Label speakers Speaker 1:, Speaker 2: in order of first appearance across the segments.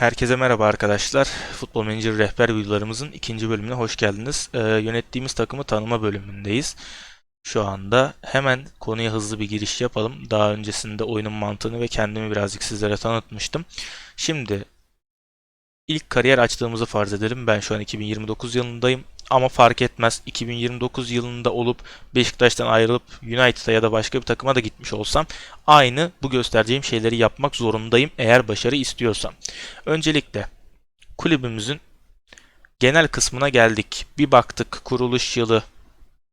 Speaker 1: Herkese merhaba arkadaşlar. Futbol Manager rehber videolarımızın ikinci bölümüne hoş geldiniz. Ee, yönettiğimiz takımı tanıma bölümündeyiz. Şu anda hemen konuya hızlı bir giriş yapalım. Daha öncesinde oyunun mantığını ve kendimi birazcık sizlere tanıtmıştım. Şimdi ilk kariyer açtığımızı farz edelim. Ben şu an 2029 yılındayım. Ama fark etmez 2029 yılında olup Beşiktaş'tan ayrılıp United'a ya da başka bir takıma da gitmiş olsam aynı bu göstereceğim şeyleri yapmak zorundayım eğer başarı istiyorsam. Öncelikle kulübümüzün genel kısmına geldik. Bir baktık kuruluş yılı,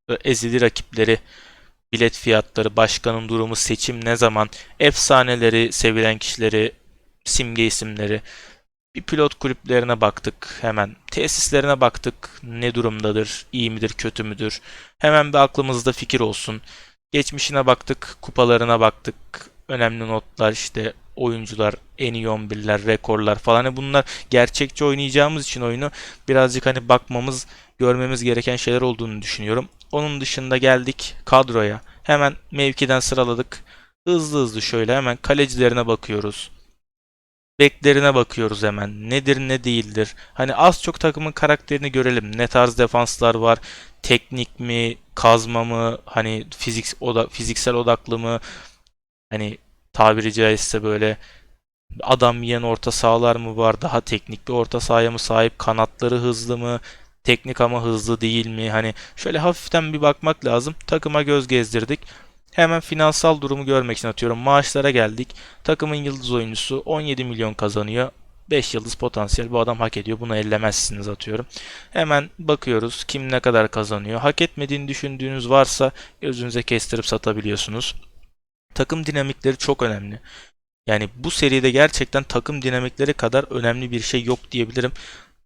Speaker 1: e, ezili rakipleri, bilet fiyatları, başkanın durumu, seçim ne zaman, efsaneleri, sevilen kişileri, simge isimleri, bir pilot kulüplerine baktık hemen. Tesislerine baktık. Ne durumdadır? iyi midir? Kötü müdür? Hemen bir aklımızda fikir olsun. Geçmişine baktık. Kupalarına baktık. Önemli notlar işte oyuncular, en iyi 11'ler, rekorlar falan. Hani bunlar gerçekçi oynayacağımız için oyunu birazcık hani bakmamız, görmemiz gereken şeyler olduğunu düşünüyorum. Onun dışında geldik kadroya. Hemen mevkiden sıraladık. Hızlı hızlı şöyle hemen kalecilerine bakıyoruz beklerine bakıyoruz hemen. Nedir ne değildir. Hani az çok takımın karakterini görelim. Ne tarz defanslar var? Teknik mi, kazma mı, hani fizik oda, fiziksel odaklı mı? Hani tabiri caizse böyle adam yiyen orta sahalar mı var? Daha teknik bir orta sahaya mı sahip? Kanatları hızlı mı? Teknik ama hızlı değil mi? Hani şöyle hafiften bir bakmak lazım. Takıma göz gezdirdik. Hemen finansal durumu görmek için atıyorum. Maaşlara geldik. Takımın yıldız oyuncusu 17 milyon kazanıyor. 5 yıldız potansiyel bu adam hak ediyor. Bunu ellemezsiniz atıyorum. Hemen bakıyoruz kim ne kadar kazanıyor. Hak etmediğini düşündüğünüz varsa gözünüze kestirip satabiliyorsunuz. Takım dinamikleri çok önemli. Yani bu seride gerçekten takım dinamikleri kadar önemli bir şey yok diyebilirim.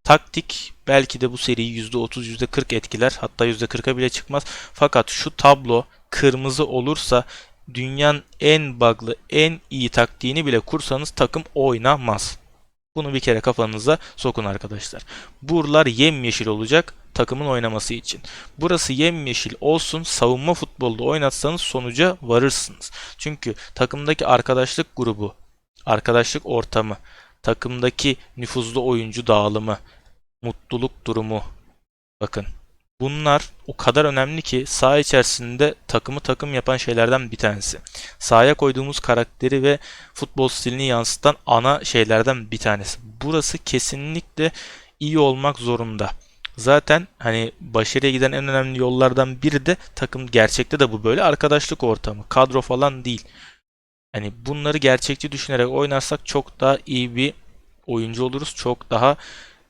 Speaker 1: Taktik belki de bu seriyi %30 %40 etkiler. Hatta %40'a bile çıkmaz. Fakat şu tablo kırmızı olursa dünyanın en bug'lı, en iyi taktiğini bile kursanız takım oynamaz. Bunu bir kere kafanıza sokun arkadaşlar. Buralar yemyeşil olacak takımın oynaması için. Burası yemyeşil olsun savunma futbolda oynatsanız sonuca varırsınız. Çünkü takımdaki arkadaşlık grubu, arkadaşlık ortamı, takımdaki nüfuzlu oyuncu dağılımı, mutluluk durumu bakın Bunlar o kadar önemli ki saha içerisinde takımı takım yapan şeylerden bir tanesi. Sahaya koyduğumuz karakteri ve futbol stilini yansıtan ana şeylerden bir tanesi. Burası kesinlikle iyi olmak zorunda. Zaten hani başarıya giden en önemli yollardan biri de takım gerçekte de bu böyle arkadaşlık ortamı, kadro falan değil. Hani bunları gerçekçi düşünerek oynarsak çok daha iyi bir oyuncu oluruz. Çok daha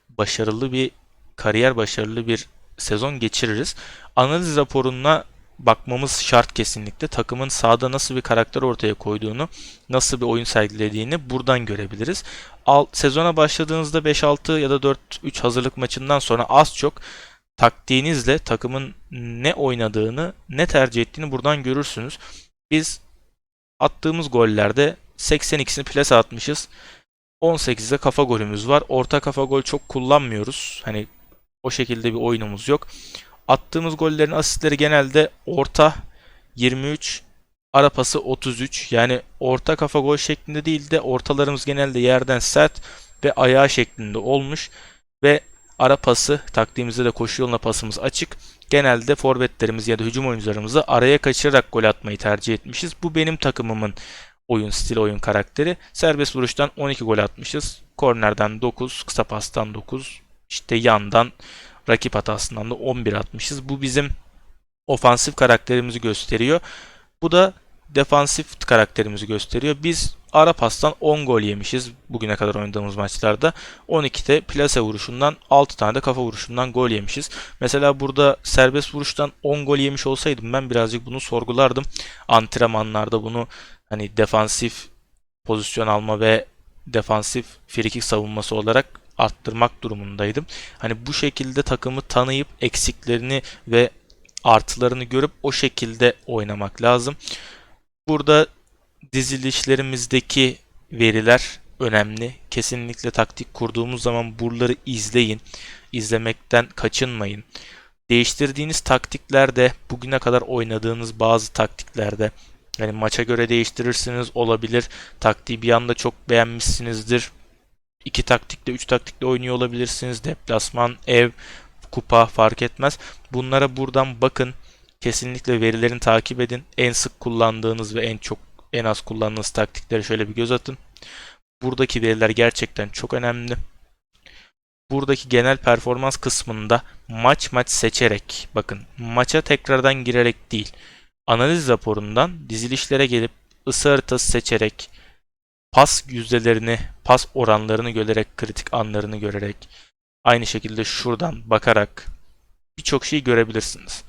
Speaker 1: başarılı bir kariyer başarılı bir sezon geçiririz. Analiz raporuna bakmamız şart kesinlikle. Takımın sahada nasıl bir karakter ortaya koyduğunu, nasıl bir oyun sergilediğini buradan görebiliriz. Al, sezona başladığınızda 5-6 ya da 4-3 hazırlık maçından sonra az çok taktiğinizle takımın ne oynadığını, ne tercih ettiğini buradan görürsünüz. Biz attığımız gollerde 82'sini plase atmışız. 18'de kafa golümüz var. Orta kafa gol çok kullanmıyoruz. Hani o şekilde bir oyunumuz yok. Attığımız gollerin asistleri genelde orta 23, ara pası 33. Yani orta kafa gol şeklinde değil de ortalarımız genelde yerden sert ve ayağı şeklinde olmuş. Ve ara pası taktiğimizde de koşu yoluna pasımız açık. Genelde forvetlerimiz ya da hücum oyuncularımızı araya kaçırarak gol atmayı tercih etmişiz. Bu benim takımımın oyun stili, oyun karakteri. Serbest vuruştan 12 gol atmışız. Kornerden 9, kısa pastan 9, işte yandan rakip hatasından da 11 atmışız. Bu bizim ofansif karakterimizi gösteriyor. Bu da defansif karakterimizi gösteriyor. Biz ara pastan 10 gol yemişiz bugüne kadar oynadığımız maçlarda. 12'de plase vuruşundan 6 tane de kafa vuruşundan gol yemişiz. Mesela burada serbest vuruştan 10 gol yemiş olsaydım ben birazcık bunu sorgulardım. Antrenmanlarda bunu hani defansif pozisyon alma ve defansif frikik savunması olarak arttırmak durumundaydım. Hani bu şekilde takımı tanıyıp eksiklerini ve artılarını görüp o şekilde oynamak lazım. Burada dizilişlerimizdeki veriler önemli. Kesinlikle taktik kurduğumuz zaman buraları izleyin. İzlemekten kaçınmayın. Değiştirdiğiniz taktiklerde bugüne kadar oynadığınız bazı taktiklerde yani maça göre değiştirirsiniz olabilir. Taktiği bir anda çok beğenmişsinizdir iki taktikle, üç taktikle oynuyor olabilirsiniz. Deplasman, ev, kupa fark etmez. Bunlara buradan bakın. Kesinlikle verilerini takip edin. En sık kullandığınız ve en çok en az kullandığınız taktiklere şöyle bir göz atın. Buradaki veriler gerçekten çok önemli. Buradaki genel performans kısmında maç maç seçerek bakın maça tekrardan girerek değil analiz raporundan dizilişlere gelip ısı haritası seçerek pas yüzdelerini, pas oranlarını görerek, kritik anlarını görerek aynı şekilde şuradan bakarak birçok şeyi görebilirsiniz.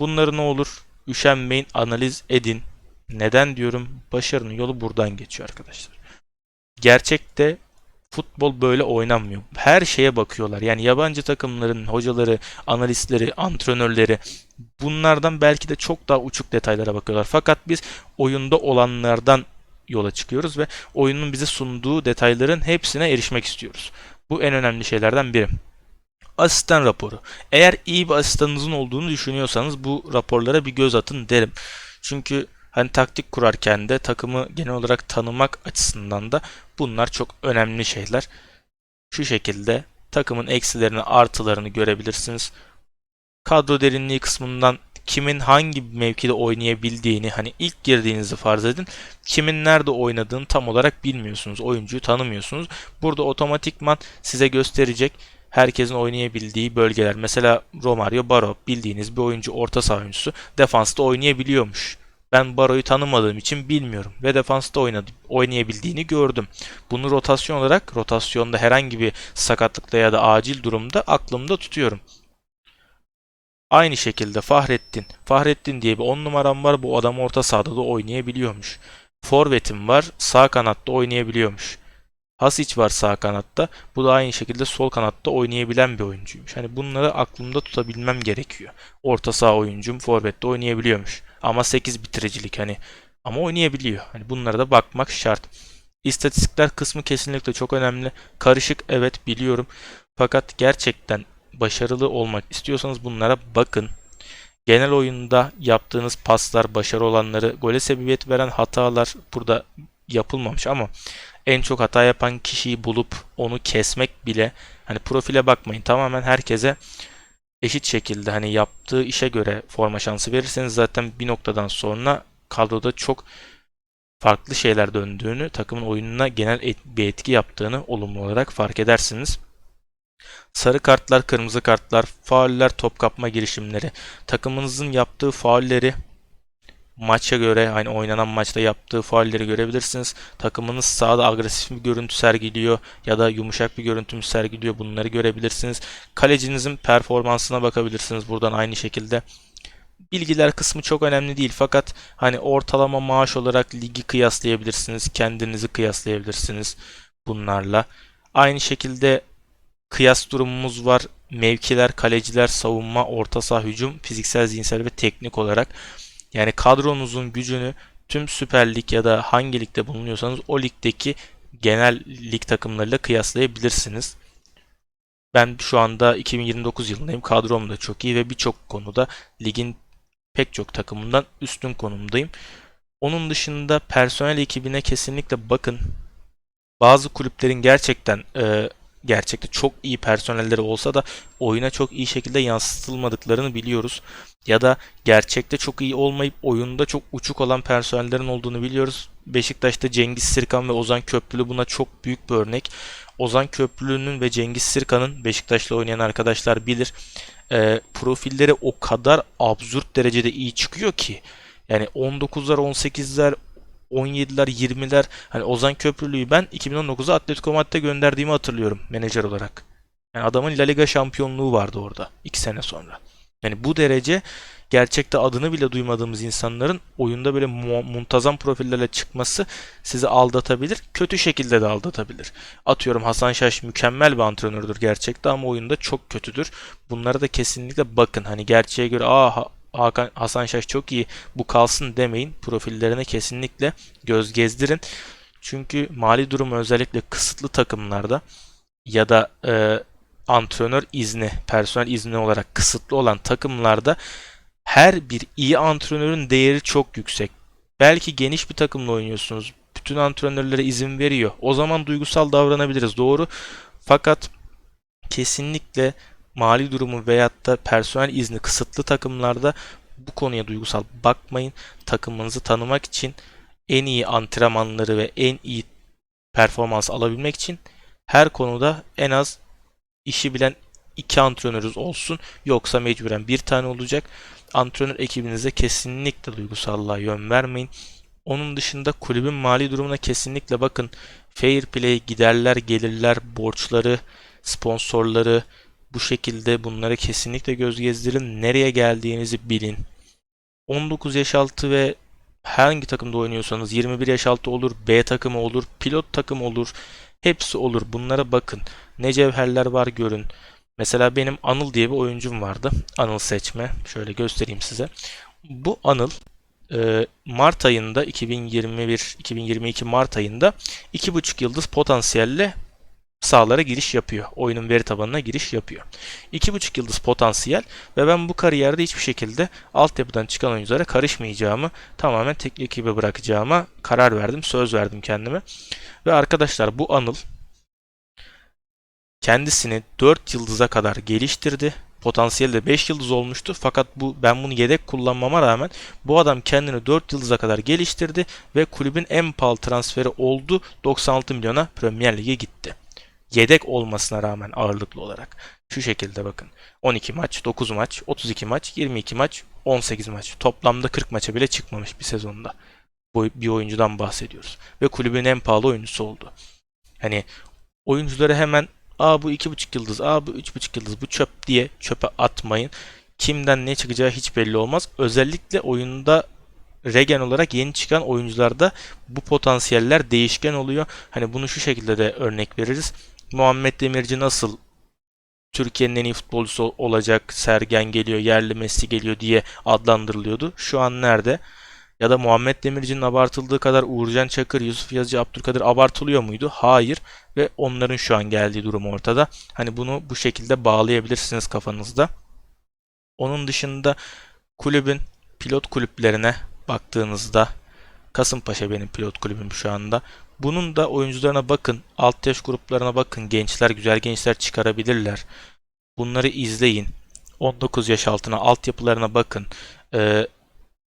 Speaker 1: Bunları ne olur? Üşenmeyin, analiz edin. Neden diyorum? Başarının yolu buradan geçiyor arkadaşlar. Gerçekte futbol böyle oynanmıyor. Her şeye bakıyorlar. Yani yabancı takımların hocaları, analistleri, antrenörleri bunlardan belki de çok daha uçuk detaylara bakıyorlar. Fakat biz oyunda olanlardan yola çıkıyoruz ve oyunun bize sunduğu detayların hepsine erişmek istiyoruz. Bu en önemli şeylerden biri. Asistan raporu. Eğer iyi bir asistanınızın olduğunu düşünüyorsanız bu raporlara bir göz atın derim. Çünkü hani taktik kurarken de takımı genel olarak tanımak açısından da bunlar çok önemli şeyler. Şu şekilde takımın eksilerini artılarını görebilirsiniz. Kadro derinliği kısmından kimin hangi mevkide oynayabildiğini hani ilk girdiğinizi farz edin. Kimin nerede oynadığını tam olarak bilmiyorsunuz. Oyuncuyu tanımıyorsunuz. Burada otomatikman size gösterecek herkesin oynayabildiği bölgeler. Mesela Romario Baro bildiğiniz bir oyuncu orta saha oyuncusu defansta oynayabiliyormuş. Ben Baro'yu tanımadığım için bilmiyorum ve defansta oynadı, oynayabildiğini gördüm. Bunu rotasyon olarak rotasyonda herhangi bir sakatlıkta ya da acil durumda aklımda tutuyorum. Aynı şekilde Fahrettin. Fahrettin diye bir 10 numaram var. Bu adam orta sahada da oynayabiliyormuş. Forvet'im var. Sağ kanatta oynayabiliyormuş. Hasic var sağ kanatta. Bu da aynı şekilde sol kanatta oynayabilen bir oyuncuymuş. Hani bunları aklımda tutabilmem gerekiyor. Orta saha oyuncum forvette oynayabiliyormuş. Ama 8 bitiricilik hani ama oynayabiliyor. Hani bunlara da bakmak şart. İstatistikler kısmı kesinlikle çok önemli. Karışık evet biliyorum. Fakat gerçekten başarılı olmak istiyorsanız bunlara bakın. Genel oyunda yaptığınız paslar, başarı olanları, gole sebebiyet veren hatalar burada yapılmamış ama en çok hata yapan kişiyi bulup onu kesmek bile hani profile bakmayın. Tamamen herkese eşit şekilde hani yaptığı işe göre forma şansı verirseniz zaten bir noktadan sonra kadroda çok farklı şeyler döndüğünü, takımın oyununa genel bir etki yaptığını olumlu olarak fark edersiniz. Sarı kartlar, kırmızı kartlar, fauller, top kapma girişimleri, takımınızın yaptığı faulleri maça göre hani oynanan maçta yaptığı faulleri görebilirsiniz. Takımınız sahada agresif bir görüntü sergiliyor ya da yumuşak bir görüntü sergiliyor bunları görebilirsiniz. Kalecinizin performansına bakabilirsiniz buradan aynı şekilde. Bilgiler kısmı çok önemli değil fakat hani ortalama maaş olarak ligi kıyaslayabilirsiniz. Kendinizi kıyaslayabilirsiniz bunlarla. Aynı şekilde kıyas durumumuz var. Mevkiler, kaleciler, savunma, orta saha, hücum, fiziksel, zihinsel ve teknik olarak. Yani kadronuzun gücünü tüm Süper Lig ya da hangi ligde bulunuyorsanız o ligdeki genel lig takımlarıyla kıyaslayabilirsiniz. Ben şu anda 2029 yılındayım. Kadrom da çok iyi ve birçok konuda ligin pek çok takımından üstün konumdayım. Onun dışında personel ekibine kesinlikle bakın. Bazı kulüplerin gerçekten e, gerçekte çok iyi personelleri olsa da oyuna çok iyi şekilde yansıtılmadıklarını biliyoruz. Ya da gerçekte çok iyi olmayıp oyunda çok uçuk olan personellerin olduğunu biliyoruz. Beşiktaş'ta Cengiz Sirkan ve Ozan Köprülü buna çok büyük bir örnek. Ozan Köprülü'nün ve Cengiz Sirkan'ın Beşiktaş'la oynayan arkadaşlar bilir. E, profilleri o kadar absürt derecede iyi çıkıyor ki. Yani 19'lar, 18'ler, 17'ler, 20'ler hani Ozan Köprülü'yü ben 2019'da Atletico Madrid'e gönderdiğimi hatırlıyorum menajer olarak. Yani adamın La Liga şampiyonluğu vardı orada 2 sene sonra. Yani bu derece gerçekte adını bile duymadığımız insanların oyunda böyle muntazam profillerle çıkması sizi aldatabilir. Kötü şekilde de aldatabilir. Atıyorum Hasan Şaş mükemmel bir antrenördür gerçekte ama oyunda çok kötüdür. Bunlara da kesinlikle bakın. Hani gerçeğe göre aa Hakan Hasan Şaş çok iyi bu kalsın demeyin. Profillerine kesinlikle göz gezdirin. Çünkü mali durumu özellikle kısıtlı takımlarda ya da e, antrenör izni, personel izni olarak kısıtlı olan takımlarda her bir iyi antrenörün değeri çok yüksek. Belki geniş bir takımla oynuyorsunuz. bütün antrenörlere izin veriyor. O zaman duygusal davranabiliriz doğru. Fakat kesinlikle mali durumu veyahut da personel izni kısıtlı takımlarda bu konuya duygusal bakmayın. Takımınızı tanımak için en iyi antrenmanları ve en iyi performans alabilmek için her konuda en az işi bilen iki antrenörünüz olsun. Yoksa mecburen bir tane olacak. Antrenör ekibinize kesinlikle duygusallığa yön vermeyin. Onun dışında kulübün mali durumuna kesinlikle bakın. Fair play, giderler, gelirler, borçları, sponsorları bu şekilde bunlara kesinlikle göz gezdirin. Nereye geldiğinizi bilin. 19 yaş altı ve hangi takımda oynuyorsanız 21 yaş altı olur, B takımı olur, pilot takımı olur. Hepsi olur. Bunlara bakın. Ne cevherler var görün. Mesela benim Anıl diye bir oyuncum vardı. Anıl seçme. Şöyle göstereyim size. Bu Anıl e, Mart ayında 2021-2022 Mart ayında 2.5 yıldız potansiyelle sahalara giriş yapıyor. Oyunun veri tabanına giriş yapıyor. 2.5 yıldız potansiyel ve ben bu kariyerde hiçbir şekilde altyapıdan çıkan oyunculara karışmayacağımı, tamamen teknik ekibe bırakacağıma karar verdim, söz verdim kendime. Ve arkadaşlar bu Anıl kendisini 4 yıldıza kadar geliştirdi. Potansiyeli de 5 yıldız olmuştu. Fakat bu ben bunu yedek kullanmama rağmen bu adam kendini 4 yıldıza kadar geliştirdi ve kulübün en pahalı transferi oldu. 96 milyona Premier Lig'e gitti. Yedek olmasına rağmen ağırlıklı olarak. Şu şekilde bakın. 12 maç, 9 maç, 32 maç, 22 maç, 18 maç. Toplamda 40 maça bile çıkmamış bir sezonda. Bu bir oyuncudan bahsediyoruz. Ve kulübün en pahalı oyuncusu oldu. Hani oyuncuları hemen Aa bu 2.5 yıldız, aa bu 3.5 yıldız, bu çöp diye çöpe atmayın. Kimden ne çıkacağı hiç belli olmaz. Özellikle oyunda regen olarak yeni çıkan oyuncularda bu potansiyeller değişken oluyor. Hani bunu şu şekilde de örnek veririz. Muhammed Demirci nasıl Türkiye'nin en iyi futbolcusu olacak, Sergen geliyor, yerli Messi geliyor diye adlandırılıyordu. Şu an nerede? Ya da Muhammed Demirci'nin abartıldığı kadar Uğurcan Çakır, Yusuf Yazıcı, Abdülkadir abartılıyor muydu? Hayır. Ve onların şu an geldiği durum ortada. Hani bunu bu şekilde bağlayabilirsiniz kafanızda. Onun dışında kulübün pilot kulüplerine baktığınızda Kasımpaşa benim pilot kulübüm şu anda. Bunun da oyuncularına bakın, alt yaş gruplarına bakın. Gençler güzel gençler çıkarabilirler. Bunları izleyin. 19 yaş altına altyapılarına bakın. Ee,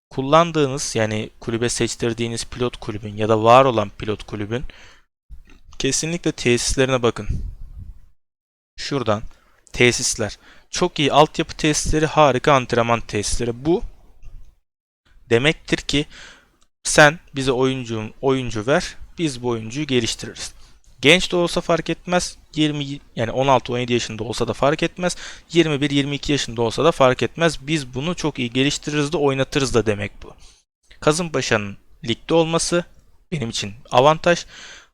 Speaker 1: kullandığınız yani kulübe seçtirdiğiniz pilot kulübün ya da var olan pilot kulübün kesinlikle tesislerine bakın. Şuradan tesisler. Çok iyi altyapı tesisleri, harika antrenman tesisleri. Bu demektir ki sen bize oyuncu oyuncu ver, biz bu oyuncuyu geliştiririz. Genç de olsa fark etmez. 20 yani 16-17 yaşında olsa da fark etmez. 21-22 yaşında olsa da fark etmez. Biz bunu çok iyi geliştiririz de oynatırız da demek bu. Kasımpaşa'nın ligde olması benim için avantaj.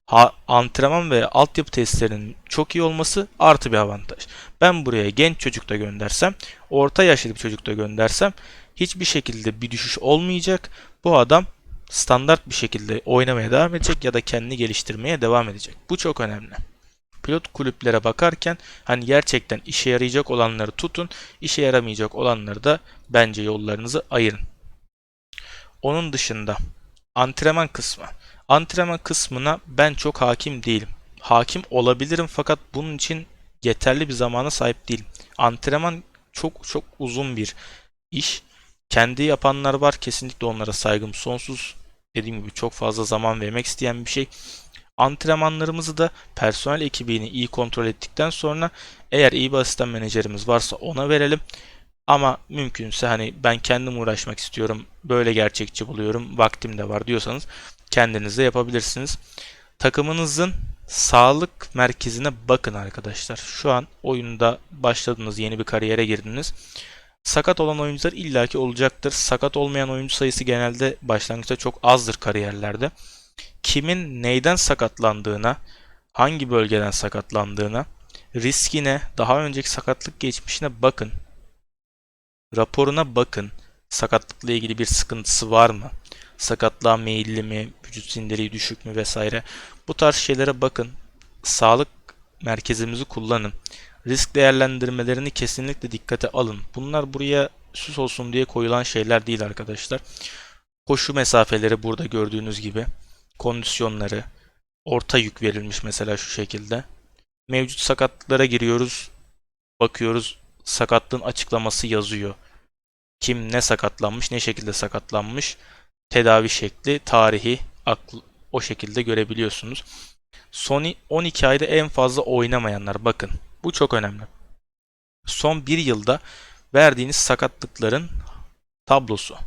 Speaker 1: Ha, antrenman ve altyapı testlerinin çok iyi olması artı bir avantaj. Ben buraya genç çocuk da göndersem, orta yaşlı bir çocuk da göndersem hiçbir şekilde bir düşüş olmayacak. Bu adam standart bir şekilde oynamaya devam edecek ya da kendini geliştirmeye devam edecek. Bu çok önemli. Pilot kulüplere bakarken hani gerçekten işe yarayacak olanları tutun, işe yaramayacak olanları da bence yollarınızı ayırın. Onun dışında antrenman kısmı. Antrenman kısmına ben çok hakim değilim. Hakim olabilirim fakat bunun için yeterli bir zamana sahip değilim. Antrenman çok çok uzun bir iş. Kendi yapanlar var. Kesinlikle onlara saygım sonsuz. Dediğim gibi çok fazla zaman vermek isteyen bir şey. Antrenmanlarımızı da personel ekibini iyi kontrol ettikten sonra eğer iyi bir asistan menajerimiz varsa ona verelim. Ama mümkünse hani ben kendim uğraşmak istiyorum, böyle gerçekçi buluyorum, vaktim de var diyorsanız kendiniz de yapabilirsiniz. Takımınızın sağlık merkezine bakın arkadaşlar. Şu an oyunda başladınız, yeni bir kariyere girdiniz. Sakat olan oyuncular illaki olacaktır. Sakat olmayan oyuncu sayısı genelde başlangıçta çok azdır kariyerlerde. Kimin neyden sakatlandığına, hangi bölgeden sakatlandığına, riskine, daha önceki sakatlık geçmişine bakın. Raporuna bakın. Sakatlıkla ilgili bir sıkıntısı var mı? Sakatlığa meyilli mi? Vücut sindiriği düşük mü vesaire. Bu tarz şeylere bakın. Sağlık merkezimizi kullanın risk değerlendirmelerini kesinlikle dikkate alın. Bunlar buraya süs olsun diye koyulan şeyler değil arkadaşlar. Koşu mesafeleri burada gördüğünüz gibi. kondisyonları, orta yük verilmiş mesela şu şekilde. Mevcut sakatlıklara giriyoruz. Bakıyoruz sakatlığın açıklaması yazıyor. Kim ne sakatlanmış, ne şekilde sakatlanmış, tedavi şekli, tarihi, aklı, o şekilde görebiliyorsunuz. Son 12 ayda en fazla oynamayanlar bakın. Bu çok önemli. Son bir yılda verdiğiniz sakatlıkların tablosu.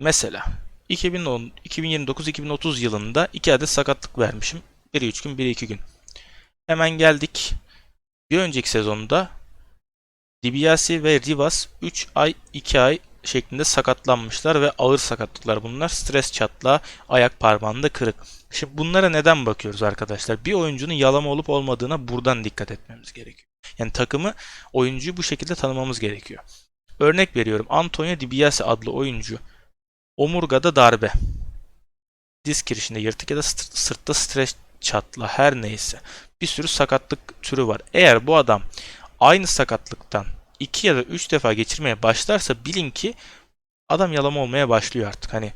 Speaker 1: Mesela 2010 2029-2030 yılında 2 adet sakatlık vermişim. Biri 3 gün, biri 2 gün. Hemen geldik. Bir önceki sezonda DiBiase ve Rivas 3 ay 2 ay şeklinde sakatlanmışlar ve ağır sakatlıklar bunlar. Stres çatlağı, ayak parmağında kırık. Şimdi bunlara neden bakıyoruz arkadaşlar? Bir oyuncunun yalama olup olmadığına buradan dikkat etmemiz gerekiyor. Yani takımı oyuncuyu bu şekilde tanımamız gerekiyor. Örnek veriyorum. Antonio DiBiase adlı oyuncu omurgada darbe, disk girişinde yırtık ya da sırt- sırtta stres çatla her neyse bir sürü sakatlık türü var. Eğer bu adam aynı sakatlıktan 2 ya da 3 defa geçirmeye başlarsa bilin ki adam yalama olmaya başlıyor artık. Hani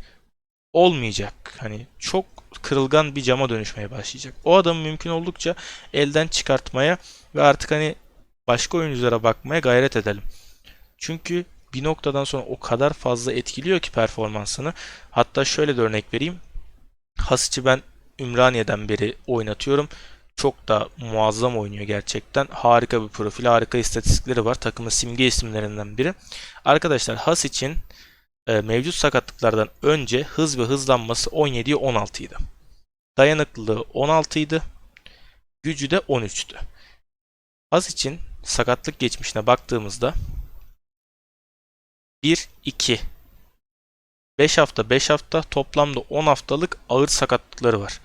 Speaker 1: olmayacak. Hani çok kırılgan bir cama dönüşmeye başlayacak. O adamı mümkün oldukça elden çıkartmaya ve artık hani başka oyunculara bakmaya gayret edelim. Çünkü bir noktadan sonra o kadar fazla etkiliyor ki performansını. Hatta şöyle de örnek vereyim. Hasic'i ben Ümraniye'den beri oynatıyorum. Çok da muazzam oynuyor gerçekten. Harika bir profil, harika istatistikleri var. Takımın simge isimlerinden biri. Arkadaşlar Hasic'in e, mevcut sakatlıklardan önce hız ve hızlanması 17'ye 16 idi. Dayanıklılığı 16 idi. Gücü de 13'tü. Hasic'in sakatlık geçmişine baktığımızda 1, 2, 5 hafta 5 hafta toplamda 10 haftalık ağır sakatlıkları var.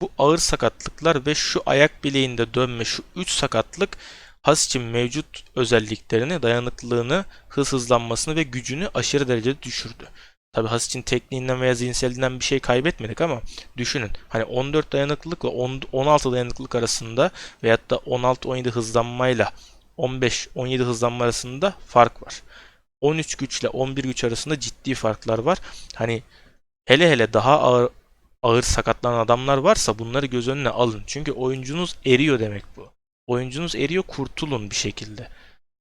Speaker 1: Bu ağır sakatlıklar ve şu ayak bileğinde dönme şu 3 sakatlık Has için mevcut özelliklerini, dayanıklılığını, hız hızlanmasını ve gücünü aşırı derecede düşürdü. Tabi Has için tekniğinden veya zihinselinden bir şey kaybetmedik ama düşünün. Hani 14 dayanıklılıkla 10 16 dayanıklılık arasında veyahut da 16-17 hızlanmayla 15-17 hızlanma arasında fark var. 13 güçle 11 güç arasında ciddi farklar var. Hani hele hele daha ağır ağır sakatlanan adamlar varsa bunları göz önüne alın. Çünkü oyuncunuz eriyor demek bu. Oyuncunuz eriyor kurtulun bir şekilde.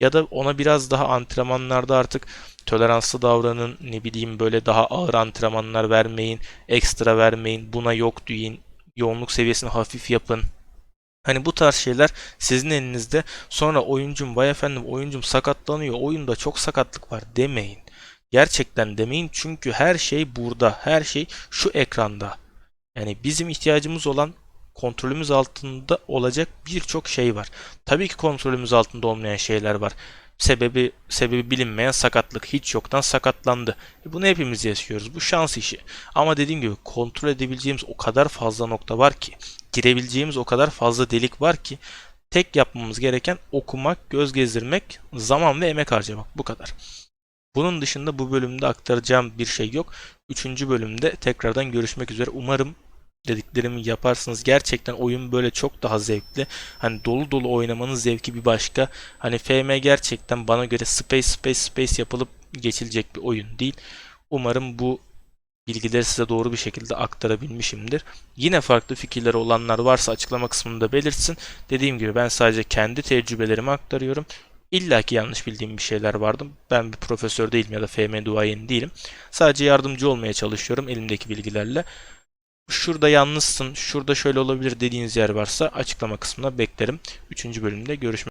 Speaker 1: Ya da ona biraz daha antrenmanlarda artık toleranslı davranın. Ne bileyim böyle daha ağır antrenmanlar vermeyin. Ekstra vermeyin. Buna yok deyin. Yoğunluk seviyesini hafif yapın. Hani bu tarz şeyler sizin elinizde. Sonra oyuncum vay efendim oyuncum sakatlanıyor. Oyunda çok sakatlık var demeyin. Gerçekten demeyin çünkü her şey burada. Her şey şu ekranda. Yani bizim ihtiyacımız olan kontrolümüz altında olacak birçok şey var. Tabii ki kontrolümüz altında olmayan şeyler var. Sebebi sebebi bilinmeyen sakatlık hiç yoktan sakatlandı. E bunu hepimiz yaşıyoruz. Bu şans işi. Ama dediğim gibi kontrol edebileceğimiz o kadar fazla nokta var ki, girebileceğimiz o kadar fazla delik var ki tek yapmamız gereken okumak, göz gezdirmek, zaman ve emek harcamak. Bu kadar. Bunun dışında bu bölümde aktaracağım bir şey yok. Üçüncü bölümde tekrardan görüşmek üzere. Umarım dediklerimi yaparsınız. Gerçekten oyun böyle çok daha zevkli. Hani dolu dolu oynamanın zevki bir başka. Hani FM gerçekten bana göre space space space yapılıp geçilecek bir oyun değil. Umarım bu bilgileri size doğru bir şekilde aktarabilmişimdir. Yine farklı fikirleri olanlar varsa açıklama kısmında belirtsin. Dediğim gibi ben sadece kendi tecrübelerimi aktarıyorum. İlla ki yanlış bildiğim bir şeyler vardı. Ben bir profesör değilim ya da FM duayeni değilim. Sadece yardımcı olmaya çalışıyorum elimdeki bilgilerle. Şurada yanlışsın, şurada şöyle olabilir dediğiniz yer varsa açıklama kısmına beklerim. Üçüncü bölümde görüşmek